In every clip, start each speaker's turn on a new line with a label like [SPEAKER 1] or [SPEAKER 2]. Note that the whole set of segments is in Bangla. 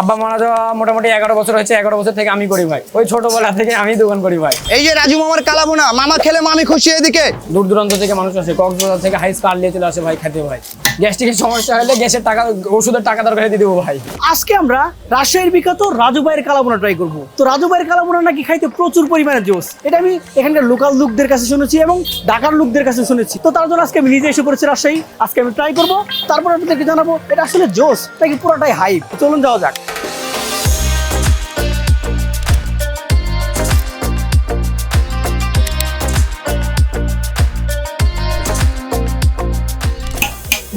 [SPEAKER 1] আব্বা মারা যাওয়া মোটামুটি এগারো বছর হয়েছে এগারো বছর থেকে আমি করি ভাই। ওই ছোটবেলা থেকে আমি দোকান করি ভাই।
[SPEAKER 2] এই যে রাজু মামার কালাবোনা মামা খেলে মামি খুশি এদিকে।
[SPEAKER 1] দূর দূরান্ত থেকে মানুষ আসে কক্সবাজার থেকে হাই স্কার নিয়ে চলে আসে ভাই খেতে ভাই। গ্যাস্ট্রিকের সমস্যা হলে গ্যাসের টাকা ওষুধের টাকা দরকার দিয়ে দেবো ভাই।
[SPEAKER 3] আজকে আমরা রাজশাহীর বিখ্যাত রাজু ভাইয়ের কালাবোনা ট্রাই করব। তো রাজু ভাইয়ের কালাবোনা নাকি খাইতে প্রচুর পরিমাণে জোস এটা আমি এখানকার লোকাল লোকদের কাছে শুনেছি এবং ঢাকার লোকদের কাছে শুনেছি। তো তার জন্য আজকে আমি নিজে এসে পড়েছি রাজশাহী। আজকে আমি ট্রাই করব তারপর আপনাদেরকে জানাব এটা আসলে জোস নাকি পুরোটাই হাইপ চলুন যাওয়া যাক।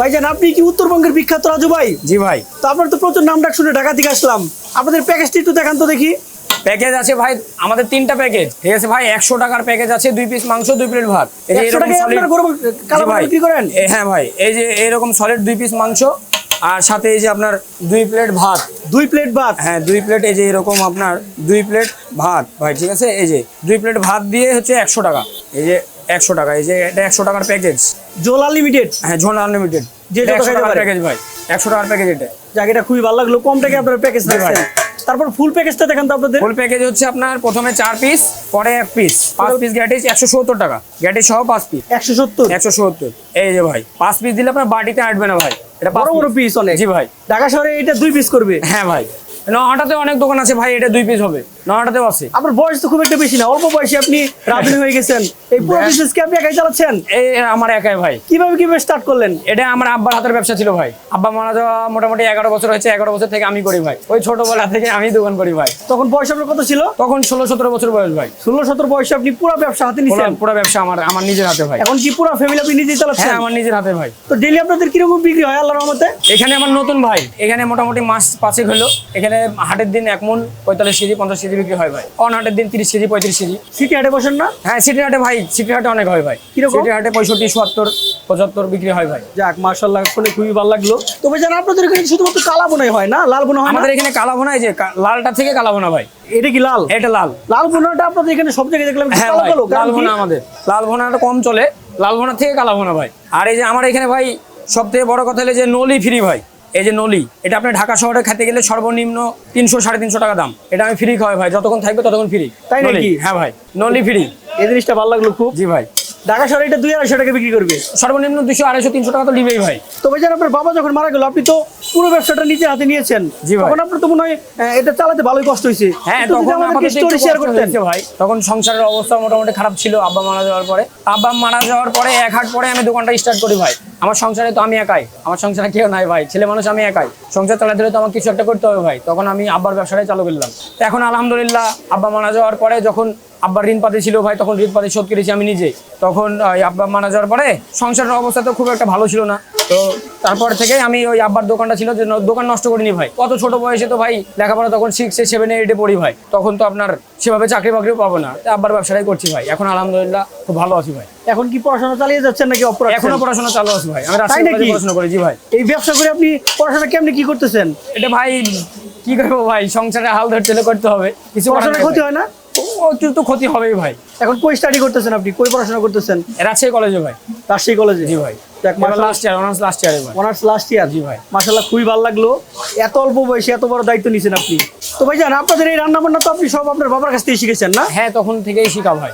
[SPEAKER 3] ভাইজান আপনি কি উত্তরবঙ্গের বিখ্যাত রাজু ভাই?
[SPEAKER 1] জি ভাই।
[SPEAKER 3] তো আপনার তো প্রচুর নাম ডাক শুনে ঢাকা থেকে আসলাম। আপনাদের প্যাকেজটি একটু দেখান তো দেখি।
[SPEAKER 1] প্যাকেজ আছে ভাই আমাদের তিনটা প্যাকেজ ঠিক আছে ভাই একশো টাকার প্যাকেজ আছে দুই পিস মাংস দুই প্লেট ভাত। এই যে
[SPEAKER 3] 100
[SPEAKER 1] এরকম
[SPEAKER 3] টাকায়
[SPEAKER 1] solid-
[SPEAKER 3] আপনারা গরম
[SPEAKER 1] জি
[SPEAKER 3] কালাবোনা
[SPEAKER 1] ভাই।
[SPEAKER 3] বিক্রি করেন?
[SPEAKER 1] হ্যাঁ ভাই এই যে এরকম সলিড দুই পিস মাংস আর সাথে এই যে আপনার দুই প্লেট ভাত।
[SPEAKER 3] দুই প্লেট ভাত?
[SPEAKER 1] হ্যাঁ দুই প্লেট এই যে এরকম আপনার দুই প্লেট ভাত। ভাই ঠিক আছে? এই যে দুই প্লেট ভাত দিয়ে হচ্ছে একশো টাকা। এই যে একশো টাকা এই যে এটা একশো টাকার প্যাকেজ
[SPEAKER 3] জোলা লিমিটেড
[SPEAKER 1] হ্যাঁ ঝোল আনলিমিটেড
[SPEAKER 3] যে
[SPEAKER 1] একশো টাকার প্যাকেজ ভাই একশো টাকার প্যাকেজ এটা।
[SPEAKER 3] জায়গাটা খুবই ভালো লাগল। কম টাকা আপনার প্যাকেজ
[SPEAKER 1] ভাই।
[SPEAKER 3] তারপর ফুল প্যাকেজটা দেখান তো আপনাদের।
[SPEAKER 1] ফুল প্যাকেজ হচ্ছে আপনার প্রথমে চার পিস পরে এক পিস পাঁচ পিস গ্যাটিস একশো সত্তর টাকা। গ্যাটিস সহ পাঁচ পিস
[SPEAKER 3] একশো সত্তর?
[SPEAKER 1] একশো সত্তর। এই যে ভাই পাঁচ পিস দিলে আপনার বাটিতে আটবে না ভাই। এটা
[SPEAKER 3] বড় বড় পিস অনেক।
[SPEAKER 1] জি ভাই।
[SPEAKER 3] ঢাকা শহরে এটা দুই পিস করবে?
[SPEAKER 1] হ্যাঁ ভাই। নহাটাতে অনেক দোকান আছে ভাই এটা দুই পিস হবে। নহাটাতেও আছে
[SPEAKER 3] আপনার বয়স তো খুব একটা বেশি না অল্প বয়সে আপনি রাজনী হয়ে গেছেন। এই পুরো
[SPEAKER 1] ব্যাস।
[SPEAKER 3] বিজনেস কি আপনি একাই চালাচ্ছেন?
[SPEAKER 1] এই আমার একাই ভাই।
[SPEAKER 3] কীভাবে কীভাবে স্টার্ট করলেন?
[SPEAKER 1] এটা আমার আব্বার হাতের ব্যবসা ছিল ভাই। আব্বা মারা যাওয়া মোটামুটি এগারো বছর হয়েছে এগারো বছর থেকে আমি করি ভাই। ওই ছোটবেলা থেকে আমি দোকান করি ভাই।
[SPEAKER 3] তখন বয়স আপনার কত ছিল?
[SPEAKER 1] তখন ষোলো সতেরো বছর বয়স ভাই।
[SPEAKER 3] ষোলো সতেরো বয়সে আপনি পুরো ব্যবসা হাতে
[SPEAKER 1] পুরো
[SPEAKER 3] নিচ্ছেন
[SPEAKER 1] পুরো ব্যবসা আমার আমার নিজের হাতে ভাই।
[SPEAKER 3] এখন কি পুরো ফ্যামিলি আপনি নিজেই
[SPEAKER 1] হ্যাঁ
[SPEAKER 3] চালাচ্ছেন
[SPEAKER 1] আমার নিজের হাতে ভাই।
[SPEAKER 3] তো ডেলি আপনাদের কীরকম বিক্রি হয় আল্লাহর রহমতে?
[SPEAKER 1] এখানে আমার নতুন ভাই। এখানে মোটামুটি মাস পাঁচেক হলো। এখানে হাটের দিন এক মন পঁয়তাল্লিশ কেজি পঞ্চাশ কেজি বিক্রি হয় ভাই। অন হাটের দিন তিরিশ কেজি পঁয়ত্রিশ কেজি।
[SPEAKER 3] সিটি হাটে বসেন না?
[SPEAKER 1] হ্যাঁ সিটি হাটে ভাই সিটি হাটে অনেক হয় ভাই।
[SPEAKER 3] কীরকম?
[SPEAKER 1] সিটি হাটে পঁয়ষট্টি সত্তর পঁচাত্তর বিক্রি হয় ভাই।
[SPEAKER 3] যাক মার্শাল্লাহ শুনে খুবই ভালো লাগল। তবে জানা আপনাদের এখানে শুধুমাত্র কালা বোনাই হয় না? লাল বোনা হয়
[SPEAKER 1] আমাদের এখানে কালা ভোনা এই যে লালটা থেকে কালা বোনা ভাই।
[SPEAKER 3] এটা কি লাল?
[SPEAKER 1] এটা লাল।
[SPEAKER 3] লাল বোনাটা আপনাদের এখানে সব জায়গায় দেখলাম
[SPEAKER 1] হ্যাঁ লাল? ভোনা আমাদের। লাল ভোনাটা কম চলে লাল ভোনা থেকে কালা বোনা ভাই। আর এই যে আমার এখানে ভাই সব থেকে বড় কথা হলো যে নলি ফ্রি ভাই। এই যে নলি এটা আপনি ঢাকা শহরে খেতে গেলে সর্বনিম্ন তিনশো সাড়ে তিনশো টাকা দাম। এটা আমি ফ্রি খাওয়াই ভাই যতক্ষণ থাকবে ততক্ষণ ফ্রি
[SPEAKER 3] তাই নাকি?
[SPEAKER 1] হ্যাঁ ভাই নলি ফ্রি
[SPEAKER 3] এই জিনিসটা ভালো লাগল খুব।
[SPEAKER 1] জি ভাই।
[SPEAKER 3] ঢাকা শহরে এটা দুই আড়াইশো টাকা বিক্রি করবে।
[SPEAKER 1] সর্বনিম্ন দুশো আড়াইশো তিনশো টাকা তো নিবেই ভাই।
[SPEAKER 3] তবে জান আপনার বাবা যখন মারা গেল আপনি তো পুরো ব্যবসাটা নিজে হাতে নিয়েছেন।
[SPEAKER 1] জি ভাই।
[SPEAKER 3] তখন আপনার তো মনে হয় এটা চালাতে ভালোই কষ্ট হয়েছে।
[SPEAKER 1] হ্যাঁ তখন আমাদের
[SPEAKER 3] story share করতেন।
[SPEAKER 1] ভাই। তখন সংসারের অবস্থা মোটামুটি খারাপ ছিল আব্বা মারা যাওয়ার পরে। আব্বা মারা যাওয়ার পরে এক হাট পরে আমি দোকানটা স্টার্ট করি ভাই। আমার সংসারে তো আমি একাই। আমার সংসারে কেউ নাই ভাই, ছেলে মানুষ আমি একাই। সংসার চালাতে হলে তো আমার কিছু একটা করতে হবে ভাই। তখন আমি আব্বার ব্যবসাটাই চালু করলাম। তো এখন আলহামদুলিল্লাহ আব্বা মারা যাওয়ার পরে যখন আব্বার ঋণ পাতি ছিল ভাই, তখন ঋণ পাতি শোধ করেছি আমি নিজে। তখন আব্বা মারা যাওয়ার পরে সংসারের অবস্থা তো খুব একটা ভালো ছিল না। তো তারপর থেকে আমি ওই আব্বার দোকানটা ছিল যে দোকান নষ্ট করিনি ভাই। কত ছোট বয়সে তো ভাই লেখাপড়া তখন সিক্সে সেভেনে এইটে পড়ি ভাই। তখন তো আপনার সেভাবে চাকরি বাকরিও পাবো না। আব্বার ব্যবসাটাই করছি ভাই। এখন আলহামদুলিল্লাহ খুব ভালো আছি ভাই।
[SPEAKER 3] এখন কি পড়াশোনা চালিয়ে যাচ্ছেন নাকি অপরাধ
[SPEAKER 1] এখনও পড়াশোনা চালু আছে ভাই। আমি রাজশাহী? পড়াশোনা করি জি ভাই।
[SPEAKER 3] এই ব্যবসা করে আপনি পড়াশোনা কেমনি কি করতেছেন?
[SPEAKER 1] এটা ভাই কি করব ভাই? সংসারে হাল ধরতে করতে হবে। কিছু নেই
[SPEAKER 3] ক্ষতি হয় না?
[SPEAKER 1] ও একটু তো ক্ষতি হবেই ভাই।
[SPEAKER 3] এখন কই স্টাডি করতেছেন আপনি? কই পড়াশোনা করতেছেন?
[SPEAKER 1] রাজশাহী কলেজে ভাই।
[SPEAKER 3] রাজশাহী কলেজে?
[SPEAKER 1] জি ভাই। লাস্ট ইয়ার অনার্স লাস্ট ইয়ারে ভাই।
[SPEAKER 3] অনার্স লাস্ট ইয়ার
[SPEAKER 1] জি ভাই।
[SPEAKER 3] খুবই ভালো লাগল। এত অল্প বয়সে এত বড় দায়িত্ব নিছেন আপনি। তো ভাই জান আপনাদের এই রান্না বান্না তো আপনি সব আপনার বাবার কাছ থেকে শিখেছেন না?
[SPEAKER 1] হ্যাঁ তখন থেকেই শিখা ভাই।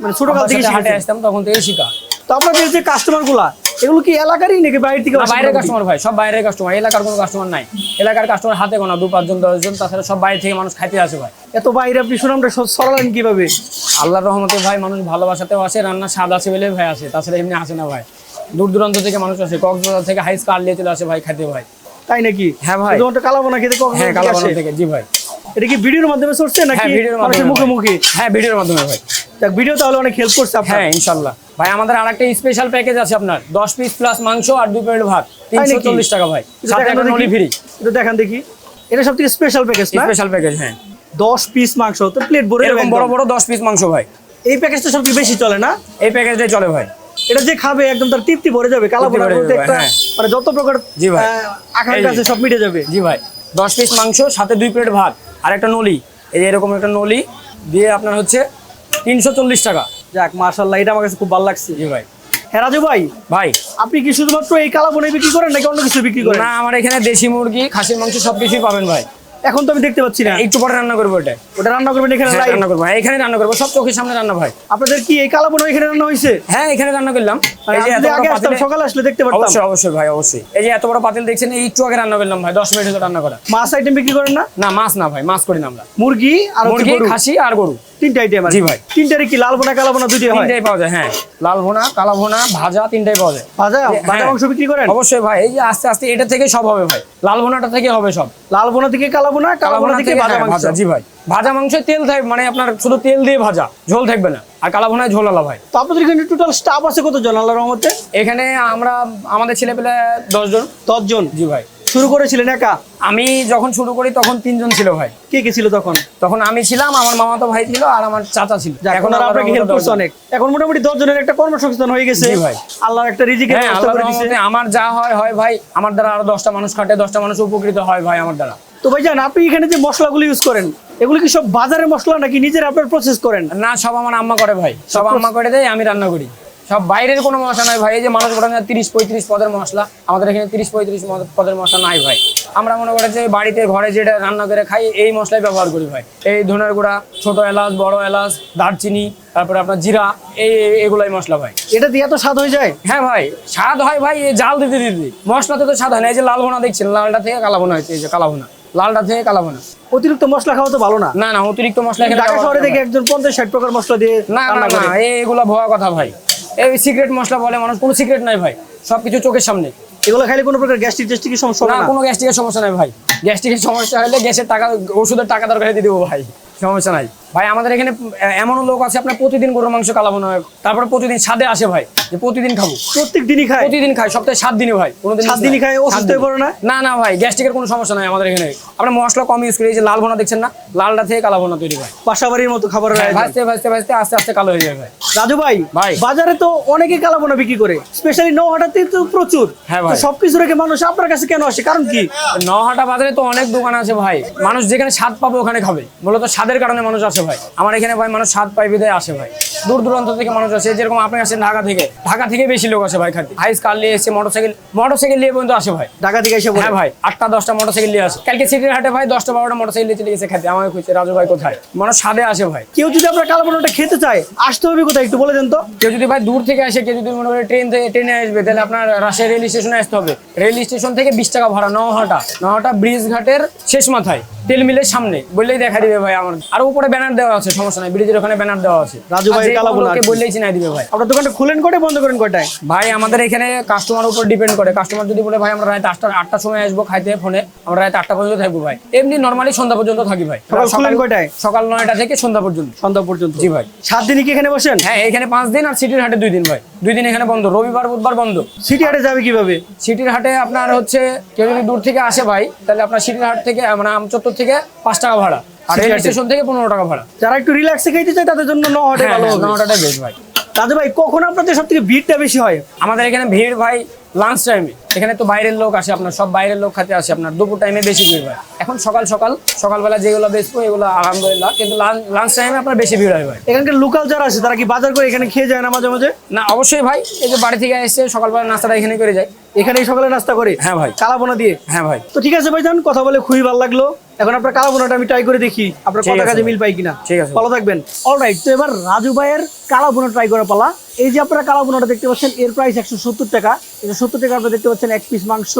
[SPEAKER 3] মানে
[SPEAKER 1] আব্বার
[SPEAKER 3] থেকে
[SPEAKER 1] হাটে আসতাম তখন থেকেই শিখা।
[SPEAKER 3] তো আপনাদের যে কাস্টমারগুলা এগুলো কি এলাকারই নাকি বাইরে থেকে
[SPEAKER 1] বাইরের কাস্টমার ভাই সব বাইরের কাস্টমার এলাকার কোনো কাস্টমার নাই। এলাকার কাস্টমার হাতে গোনা দু পাঁচজন দশজন তাছাড়া সব বাইরে থেকে মানুষ খাইতে আসে ভাই।
[SPEAKER 3] এত বাইরে আপনি সুনামটা সরালেন কীভাবে?
[SPEAKER 1] আল্লাহর রহমতে ভাই মানুষ ভালোবাসাতেও আসে রান্না স্বাদ আছে বলে ভাই আসে তাছাড়া এমনি আসে না ভাই। দূর দূরান্ত থেকে মানুষ আসে কক্সবাজার থেকে হাইস কার নিয়ে চলে আসে ভাই খাইতে ভাই।
[SPEAKER 3] তাই নাকি?
[SPEAKER 1] হ্যাঁ ভাই।
[SPEAKER 3] শুধুমাত্র কালাবোনা খেতে
[SPEAKER 1] হ্যাঁ কালাবান থেকে জি ভাই।
[SPEAKER 3] এটা কি ভিডিওর মাধ্যমে চলছে নাকি
[SPEAKER 1] হ্যাঁ ভিডিওর মাধ্যমে
[SPEAKER 3] মুখে। মুখে?
[SPEAKER 1] হ্যাঁ ভিডিওর মাধ্যমে ভাই।
[SPEAKER 3] দেখ ভিডিও তাহলে অনেক হেল্প করছে আপনার।
[SPEAKER 1] হ্যাঁ ভাই আমাদের আরেকটা স্পেশাল প্যাকেজ আছে আপনার। দশ পিস প্লাস মাংস আর দুই প্লেট ভাত। তিনশো
[SPEAKER 3] নাকি?
[SPEAKER 1] চল্লিশ টাকা ভাই। সাথে একটা নলি ফ্রি
[SPEAKER 3] এটা দেখান দেখি। এটা সব থেকে স্পেশাল প্যাকেজ না?
[SPEAKER 1] স্পেশাল প্যাকেজ হ্যাঁ।
[SPEAKER 3] দশ পিস মাংস তো প্লেট ভরে
[SPEAKER 1] এরকম বড় বড় দশ পিস মাংস ভাই।
[SPEAKER 3] এই প্যাকেজটা সবচেয়ে বেশি চলে না?
[SPEAKER 1] এই প্যাকেজটাই চলে ভাই।
[SPEAKER 3] এটা যে খাবে একদম তার তৃপ্তি ভরে যাবে কালা
[SPEAKER 1] ভরে
[SPEAKER 3] একটা
[SPEAKER 1] হ্যাঁ।
[SPEAKER 3] মানে যত প্রকার
[SPEAKER 1] জি ভাই।
[SPEAKER 3] আকাঙ্ক্ষা আছে সব মিটে যাবে।
[SPEAKER 1] জি ভাই। দশ পিস মাংস সাথে দুই প্লেট ভাত। আর একটা নলি। এই এরকম একটা নলি দিয়ে আপনার হচ্ছে তিনশো চল্লিশ টাকা।
[SPEAKER 3] যাক মাশাল্লাহ এটা আমার কাছে খুব ভালো লাগছে।
[SPEAKER 1] জি ভাই।
[SPEAKER 3] হ্যাঁ রাজু ভাই
[SPEAKER 1] ভাই।
[SPEAKER 3] আপনি কি শুধুমাত্র এই কালা বনে বিক্রি করেন নাকি অন্য কিছু বিক্রি করেন?
[SPEAKER 1] না আমার এখানে দেশি মুরগি খাসির মাংস সবকিছুই পাবেন ভাই।
[SPEAKER 3] এখন তো আমি দেখতে পাচ্ছি না।
[SPEAKER 1] একটু পরে রান্না করব এটা
[SPEAKER 3] ওটা রান্না করবেন এখানে
[SPEAKER 1] হ্যাঁ, রান্না করব। হ্যাঁ, এখানে রান্না করব সব চোখের সামনে রান্না ভাই
[SPEAKER 3] আপনাদের কি এই কালাবোনা এখানে রান্না হয়েছে?
[SPEAKER 1] হ্যাঁ এখানে রান্না করলাম।
[SPEAKER 3] সকালে আসলে দেখতে পারতাম।
[SPEAKER 1] অবশ্যই অবশ্যই ভাই অবশ্যই। এই যে এত বড় পাতিল দেখছেন এই একটু আগে রান্না করলাম ভাই দশ মিনিট হলো রান্না করা।
[SPEAKER 3] মাছ আইটেম বিক্রি করেন না?
[SPEAKER 1] না মাছ না ভাই মাছ করি না আমরা।
[SPEAKER 3] মুরগি আর
[SPEAKER 1] মুরগি খাসি আর গরু।
[SPEAKER 3] তিনটা আইটেম
[SPEAKER 1] জি ভাই।
[SPEAKER 3] তিনটারে কি লাল বোনা কালা বোনা দুইটাই হয়?
[SPEAKER 1] তিনটাই পাওয়া যায় হ্যাঁ। লাল ভুনা কালা ভুনা ভাজা তিনটাই পাওয়া যায়।
[SPEAKER 3] ভাজা?
[SPEAKER 1] হ্যাঁ।
[SPEAKER 3] ভাজা মাংস বিক্রি করেন?
[SPEAKER 1] অবশ্যই ভাই এই যে আস্তে আস্তে এটা থেকে সব হবে ভাই। লাল ভুনাটা থেকে হবে সব।
[SPEAKER 3] লাল বোনা থেকে কালা বোনা কালা বোনা থেকে ভাজা
[SPEAKER 1] হ্যাঁ,
[SPEAKER 3] মাংস।
[SPEAKER 1] জি ভাই। ভাজা মাংস তেল থাকবে মানে আপনার শুধু তেল দিয়ে ভাজা ঝোল থাকবে না। আর কালা ঝোল আলা ভাই।
[SPEAKER 3] তো আপনাদের এখানে টোটাল স্টাফ আছে কত জন আল্লাহর রহমতে?
[SPEAKER 1] এখানে আমরা আমাদের ছেলে পেলে দশজন
[SPEAKER 3] দশ জন?
[SPEAKER 1] জি ভাই।
[SPEAKER 3] শুরু করেছিলেন একা?
[SPEAKER 1] আমি যখন শুরু করি তখন তিনজন ছিল ভাই।
[SPEAKER 3] কে কে ছিল তখন?
[SPEAKER 1] তখন আমি ছিলাম আমার মামাতো ভাই ছিল আর আমার চাচা ছিল।
[SPEAKER 3] এখন আর আপনাকে হেল্প করছে অনেক। এখন মোটামুটি দশ জনের একটা কর্মসংস্থান হয়ে গেছে।
[SPEAKER 1] ভাই।
[SPEAKER 3] আল্লাহর একটা রিজিকের
[SPEAKER 1] হ্যাঁ
[SPEAKER 3] ব্যবস্থা করে দিছে।
[SPEAKER 1] আমার যা হয় হয় ভাই আমার দ্বারা আরও দশটা মানুষ খাটে দশটা মানুষ উপকৃত হয় ভাই আমার দ্বারা।
[SPEAKER 3] তো ভাই জান আপনি এখানে যে মশলাগুলো ইউজ করেন এগুলো কি সব বাজারে মশলা নাকি নিজের আপনার প্রসেস করেন?
[SPEAKER 1] না সব আমার আম্মা করে ভাই। সব আম্মা করে দেয় আমি রান্না করি। সব বাইরের কোনো মশলা নাই ভাই এই যে মানুষ বলেন তিরিশ পঁয়ত্রিশ পদের মশলা আমাদের এখানে তিরিশ পঁয়ত্রিশ পদের মশলা নাই ভাই। আমরা মনে করে যে বাড়িতে ঘরে যেটা রান্না করে খাই এই মশলাই ব্যবহার করি ভাই। এই ধনের গুঁড়া ছোট এলাচ বড় এলাচ দারচিনি তারপরে আপনার জিরা এই এই- এগুলাই মশলা ভাই।
[SPEAKER 3] এটা দিয়ে তো স্বাদ হয়ে যায়?
[SPEAKER 1] হ্যাঁ ভাই স্বাদ হয় ভাই এই জাল দিতে দিতে। মশলাতে তো স্বাদ হয় না এই যে লাল ভোনা দেখছেন লালটা থেকে কালা ভোনা হয়েছে এই যে কালা ভোনা। লালটা থেকে কালা ভোনা
[SPEAKER 3] অতিরিক্ত মশলা খাওয়া তো ভালো না।
[SPEAKER 1] না না অতিরিক্ত মশলা
[SPEAKER 3] ঢাকা শহরে দেখে একজন পঞ্চাশ ষাট প্রকার মশলা দিয়ে
[SPEAKER 1] না এগুলা ভুয়া কথা ভাই। এই সিক্রেট মশলা বলে মানুষ কোনো সিক্রেট নাই ভাই। সবকিছু চোখের সামনে।
[SPEAKER 3] এগুলো খাইলে কোনো প্রকার গ্যাস্ট্রিক টেস্টিকের সমস্যা
[SPEAKER 1] না? কোনো গ্যাস্ট্রিকের সমস্যা নাই ভাই। গ্যাস্ট্রিকের সমস্যা হলে গ্যাসের টাকা ওষুধের টাকা দরকার দিয়ে দেবো ভাই। সমস্যা নাই। ভাই আমাদের এখানে এমন লোক আছে আপনার প্রতিদিন গরুর মাংস কালাবো না তারপরে প্রতিদিন স্বাদে আসে ভাই যে প্রতিদিন খাব।
[SPEAKER 3] প্রত্যেক দিনই খায়?
[SPEAKER 1] প্রতিদিন খাই সপ্তাহে সাত দিনই ভাই কোনোদিন
[SPEAKER 3] সাত দিনই
[SPEAKER 1] নাই।
[SPEAKER 3] খায়, অসুস্থ হয়ে
[SPEAKER 1] দিন।
[SPEAKER 3] পড়ে না?
[SPEAKER 1] না না ভাই গ্যাস্ট্রিকের কোনো সমস্যা নাই আমাদের এখানে। আমরা মশলা কম ইউজ করি এই যে লাল ভোনা দেখছেন না? লালটা থেকে কালা ভোনা তৈরি হয়
[SPEAKER 3] বাসাবাড়ির মতো খাবার
[SPEAKER 1] হ্যাঁ, ভাজতে ভাজতে ভাজতে আস্তে আস্তে কালো হয়ে যাবে ভাই।
[SPEAKER 3] রাজু ভাই
[SPEAKER 1] ভাই।
[SPEAKER 3] বাজারে তো অনেকে কালা কালাবোনা বিক্রি করে স্পেশালি নহাটাতে তো প্রচুর।
[SPEAKER 1] হ্যাঁ ভাই।
[SPEAKER 3] সবকিছু রেখে মানুষ আপনার কাছে কেন আসে? কারণ কি?
[SPEAKER 1] নহাটা বাজারে তো অনেক দোকান আছে ভাই। মানুষ যেখানে স্বাদ পাবে ওখানে খাবে। মূলত স্বাদের কারণে মানুষ আসে। ভাই। আমার এখানে ভাই মানুষ স্বাদ পাই বিদায় আসে ভাই। দূর দূরান্ত থেকে মানুষ আসে। যেরকম আপনি আসেন ঢাকা থেকে ঢাকা থেকে বেশি লোক আসে ভাই খাতে হাইস কার নিয়ে এসে মোটরসাইকেল মোটরসাইকেল নিয়ে পর্যন্ত আসে ভাই।
[SPEAKER 3] ঢাকা থেকে এসে
[SPEAKER 1] হ্যাঁ ভাই আটটা দশটা মোটরসাইকেল নিয়ে আসে। কালকে সিটির হাটে ভাই দশটা বারোটা মোটরসাইকেল নিয়ে চলে গেছে খেতে। আমাকে খুঁজছে রাজু ভাই কোথায়? মানুষ স্বাদে আসে ভাই।
[SPEAKER 3] কেউ যদি আপনার কালো কালাবোনাটা খেতে চায় আসতে হবে কোথায়? একটু বলে দেন তো।
[SPEAKER 1] কেউ যদি ভাই দূর থেকে আসে কেউ যদি মনে করে ট্রেন থেকে ট্রেনে আসবে তাহলে আপনার রাজশাহী রেল স্টেশনে আসতে হবে। রেল স্টেশন থেকে বিশ টাকা ভাড়া নহাটা। নহাটা ব্রিজ ঘাটের শেষ মাথায়। তেল মিলের সামনে বললেই দেখা দিবে ভাই আমার। আর উপরে ব্যানার দেওয়া আছে সমস্যা নাই ব্রিজের ওখানে ব্যানার দেওয়া আছে।
[SPEAKER 3] রাজু ভাইয়ের
[SPEAKER 1] আর যে কোনো
[SPEAKER 3] কালাভুনা
[SPEAKER 1] লোককে
[SPEAKER 3] আর কি।
[SPEAKER 1] বললেই চিনাই দিবে ভাই।
[SPEAKER 3] আপনার দোকানটা খুলেন কটায় বন্ধ করেন কটায়?
[SPEAKER 1] ভাই আমাদের এখানে কাস্টমার উপর ডিপেন্ড করে। কাস্টমার যদি বলে ভাই আমরা রাত আটটা আটটার সময় আসব খাইতে ফোনে আমরা রাত আটটা পর্যন্ত থাকব ভাই। এমনি নর্মালি সন্ধ্যা পর্যন্ত থাকি ভাই।
[SPEAKER 3] সকাল খুলেন কয়টায়?
[SPEAKER 1] সকাল নয়টা থেকে সন্ধ্যা পর্যন্ত।
[SPEAKER 3] সন্ধ্যা পর্যন্ত।
[SPEAKER 1] জি ভাই।
[SPEAKER 3] সাত দিনই কি এখানে বসেন?
[SPEAKER 1] হ্যাঁ এখানে পাঁচ দিন আর সিটির হাটে দুই দিন ভাই। দুই দিন এখানে বন্ধ রবিবার বুধবার বন্ধ।
[SPEAKER 3] সিটি হাটে যাবে কীভাবে?
[SPEAKER 1] সিটির হাটে আপনার হচ্ছে কেউ যদি দূর থেকে আসে ভাই তাহলে আপনার সিটির হাট থেকে মানে আমচত্বর থেকে পাঁচ টাকা ভাড়া। আর রেল স্টেশন থেকে পনেরো টাকা ভাড়া।
[SPEAKER 3] যারা একটু রিল্যাক্সে খেতে চায় তাদের জন্য নহাটে
[SPEAKER 1] হ্যাঁ
[SPEAKER 3] ভালো।
[SPEAKER 1] নটাটাই বেশ ভাই।
[SPEAKER 3] দাদু ভাই কখন আপনাদের সব থেকে ভিড়টা বেশি হয়?
[SPEAKER 1] আমাদের এখানে ভিড় ভাই লাঞ্চ টাইমে এখানে তো বাইরের লোক আসে আপনার সব বাইরের লোক খাতে আসে আপনার দুপুর টাইমে বেশি ভিড় হয়। এখন সকাল সকাল সকালবেলা যেগুলো বেচবো এগুলো আলহামদুলিল্লাহ কিন্তু লাঞ্চ টাইমে আপনার বেশি ভিড় হয় ভাই।
[SPEAKER 3] এখানকার লোকাল যারা আছে তারা কি বাজার করে এখানে খেয়ে যায় না মাঝে মাঝে?
[SPEAKER 1] না অবশ্যই ভাই এই যে বাড়ি থেকে এসে সকালবেলা নাস্তাটা এখানে করে যায়।
[SPEAKER 3] এখানেই সকালে নাস্তা করে?
[SPEAKER 1] হ্যাঁ ভাই।
[SPEAKER 3] কালাবোনা দিয়ে?
[SPEAKER 1] হ্যাঁ ভাই।
[SPEAKER 3] তো ঠিক আছে ভাইজান কথা বলে খুবই ভালো লাগল। এখন আপনার কালাবোনাটা আমি ট্রাই করে দেখি আপনার কথা কাজে মিল পাই কিনা।
[SPEAKER 1] ঠিক আছে।
[SPEAKER 3] ভালো থাকবেন। অলরাইট তো এবার রাজু ভাইয়ের কালাবোনা ট্রাই করে পালা। এই যে আপনারা কালাবোনাটা দেখতে পাচ্ছেন, এর প্রাইস একশো সত্তর টাকা। এটা সত্তর টাকা আপনারা দেখতে পাচ্ছেন, এক পিস মাংস,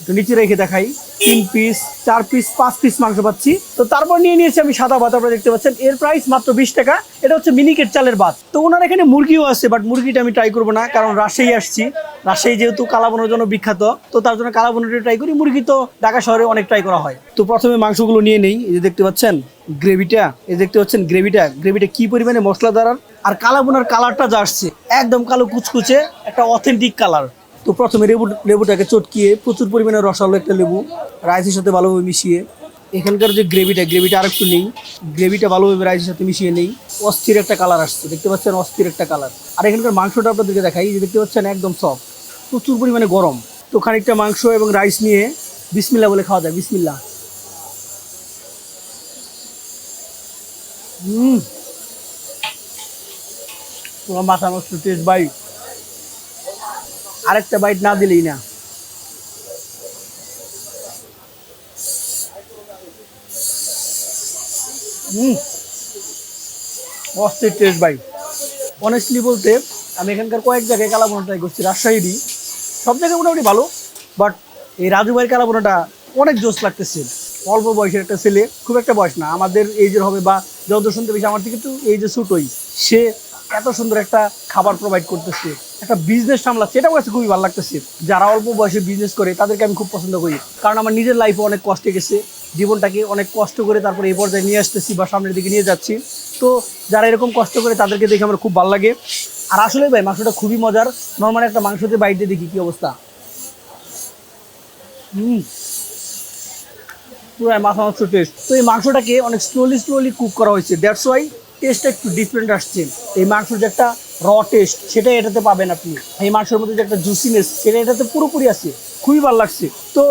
[SPEAKER 3] একটু নিচে রেখে দেখাই। তিন পিস চার পিস পাঁচ পিস মাংস পাচ্ছি। তো তারপর নিয়ে নিয়েছি আমি সাদা ভাত, আপনারা দেখতে পাচ্ছেন। এর প্রাইস মাত্র বিশ টাকা। এটা হচ্ছে মিনিকেট চালের ভাত। তো ওনার এখানে মুরগিও আছে বাট মুরগিটা আমি ট্রাই করব না, কারণ রাজশাহী আসছি। রাজশাহী যেহেতু কালাবোনার জন্য বিখ্যাত, তো তার জন্য কালাবোনাটা ট্রাই করি। মুরগি তো ঢাকা শহরে অনেক ট্রাই করা হয়। তো প্রথমে মাংসগুলো নিয়ে নেই, এই যে দেখতে পাচ্ছেন। গ্রেভিটা, এই দেখতে পাচ্ছেন গ্রেভিটা গ্রেভিটা কি পরিমাণে মশলা দ্বারা আর কালাবোনার কালারটা যা আসছে, একদম কালো কুচকুচে, একটা অথেন্টিক কালার তো প্রথমে লেবু, লেবুটাকে চটকিয়ে প্রচুর পরিমাণে রসালো একটা লেবু, রাইসের সাথে ভালোভাবে মিশিয়ে, এখানকার যে গ্রেভিটা গ্রেভিটা আর একটু নেই, গ্রেভিটা ভালোভাবে রাইসের সাথে মিশিয়ে নেই, অস্থির একটা কালার আসছে, দেখতে পাচ্ছেন অস্থির একটা কালার আর এখানকার মাংসটা আপনাদেরকে দেখাই যে দেখতে পাচ্ছেন একদম সফট প্রচুর পরিমাণে গরম। তো খানিকটা মাংস এবং রাইস নিয়ে বিসমিল্লা বলে খাওয়া যায়, বিসমিল্লা। হুম পুরো মাথা নষ্ট, টেস্ট বাইট আরেকটা বাইট না দিলেই না। হুম অস্থির টেস্ট ভাই অনেস্টলি বলতে, আমি এখানকার কয়েক জায়গায় কালাবোনা করছি, রাজশাহীরই। সব জায়গায় মোটামুটি ভালো বাট এই রাজু ভাইয়ের কালাবোনাটা অনেক জোস লাগতেছে। অল্প বয়সের একটা ছেলে, খুব একটা বয়স না, আমাদের এইজের হবে বা যত শুনতে বেশি আমার থেকে একটু এই যে ছোটই। সে এত সুন্দর একটা খাবার প্রোভাইড করতেছে, একটা বিজনেস সামলাচ্ছে, এটাও কাছে খুবই ভালো লাগতেছে। যারা অল্প বয়সে বিজনেস করে, তাদেরকে আমি খুব পছন্দ করি। কারণ আমার নিজের লাইফে অনেক কষ্টে গেছে, জীবনটাকে অনেক কষ্ট করে তারপরে এই পর্যায়ে নিয়ে আসতেছি বা সামনের দিকে নিয়ে যাচ্ছি। তো যারা এরকম কষ্ট করে, তাদেরকে দেখে আমার খুব ভালো লাগে। আর আসলে ভাই, মাংসটা খুবই মজার। নর্মাল একটা মাংসতে বাইরে দেখি কি অবস্থা। হুম। পুরো মাথা মাংস টেস্ট তো এই মাংসটাকে অনেক স্লোলি স্লোলি কুক করা হয়েছে। দ্যাটস ওয়াই টেস্টটা একটু ডিফারেন্ট আসছে। এই মাংসের যে একটা র টেস্ট সেটা এটাতে পাবেন আপনি। এই মাংসের মধ্যে যে একটা জুসিনেস সেটা এটাতে পুরোপুরি আছে। খুবই ভালো লাগছে। তো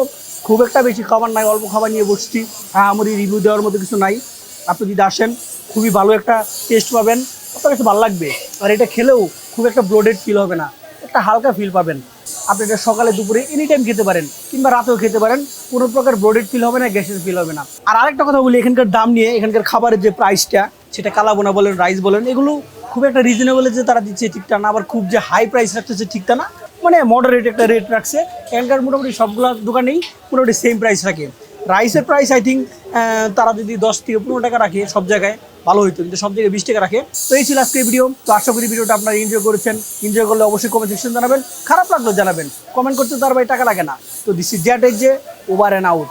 [SPEAKER 3] খুব একটা বেশি খাবার নাই, অল্প খাবার নিয়ে বসছি। হ্যাঁ আমার রিভিউ দেওয়ার মতো কিছু নাই। আপনি যদি আসেন, খুবই ভালো একটা টেস্ট পাবেন। আপনার কাছে ভালো লাগবে। আর এটা খেলেও খুব একটা ব্লোডেড ফিল হবে না। একটা হালকা ফিল পাবেন। আপনি এটা সকালে, দুপুরে এনি টাইম খেতে পারেন, কিংবা রাতেও খেতে পারেন, কোনো প্রকার ব্রোডেড ফিল হবে না গ্যাসের ফিল হবে না। আর আরেকটা কথা বলি, এখানকার দাম নিয়ে, এখানকার খাবারের যে প্রাইসটা সেটা কালাবোনা বলেন রাইস বলেন, এগুলো খুব একটা রিজনেবল যে তারা দিচ্ছে ঠিকটা না। আবার খুব যে হাই প্রাইস রাখতেছে ঠিকটা না। মানে মডারেট একটা রেট রাখছে। এখানকার মোটামুটি সবগুলো দোকানেই মোটামুটি সেম প্রাইস রাখে। রাইসের প্রাইস আই থিঙ্ক তারা যদি দশ থেকে পনেরো টাকা রাখে সব জায়গায় ভালো হইতো, কিন্তু সব জায়গায় বিশ টাকা রাখে। তো এই ছিল আজকের ভিডিও। তো আশা করি ভিডিওটা আপনারা এনজয় করেছেন। এনজয় করলে অবশ্যই কমেন্ট সেকশন জানাবেন। খারাপ লাগল জানাবেন। কমেন্ট করতে তো আর ভাই টাকা লাগে না। তো দিস ইজ জ্যাট এজ যে ওভার অ্যান্ড আউট